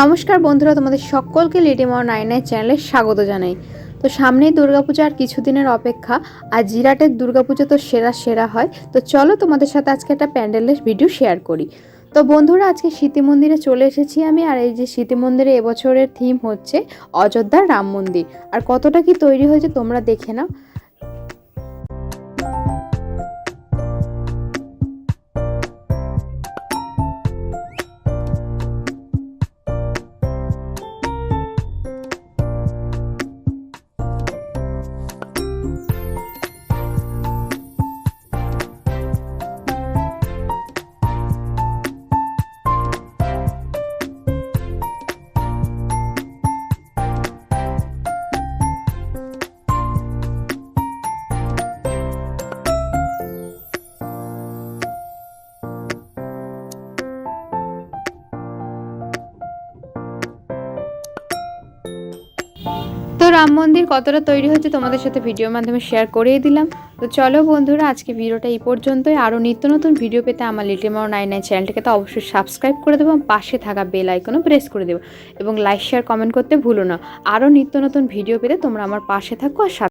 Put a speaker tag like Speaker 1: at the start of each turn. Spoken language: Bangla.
Speaker 1: নমস্কার বন্ধুরা, তোমাদের সকলকে লিটিমার নাইনের চ্যানেলে স্বাগত জানাই। তো সামনেই দুর্গাপূজা আর কিছুদিনের অপেক্ষা, আর জিরাটের দুর্গাপুজো তো সেরা সেরা হয়, তো চলো তোমাদের সাথে আজকে একটা প্যান্ডেলের ভিডিও শেয়ার করি। তো বন্ধুরা, আজকে স্মৃতি মন্দিরে চলে এসেছি আমি, আর এই যে স্মৃতি মন্দিরে এবছরের থিম হচ্ছে অযোধ্যার রাম মন্দির। আর কতটা কি তৈরি হয়েছে তোমরা দেখে নাও। রাম মন্দির কতটা তৈরি হচ্ছে তোমাদের সাথে ভিডিওর মাধ্যমে শেয়ার করেই দিলাম। তো চলো বন্ধুরা, আজকে ভিডিওটা এই পর্যন্তই। আরও নিত্য নতুন ভিডিও পেতে আমার লিটিমার নাইন নাইন চ্যানেলটাকে তো অবশ্যই সাবস্ক্রাইব করে দেবো পাশে থাকা বেল আইকনও প্রেস করে দেবো। এবং লাইক শেয়ার কমেন্ট করতে ভুলো না। আরও নিত্য নতুন ভিডিও পেতে তোমরা আমার পাশে থাকো আর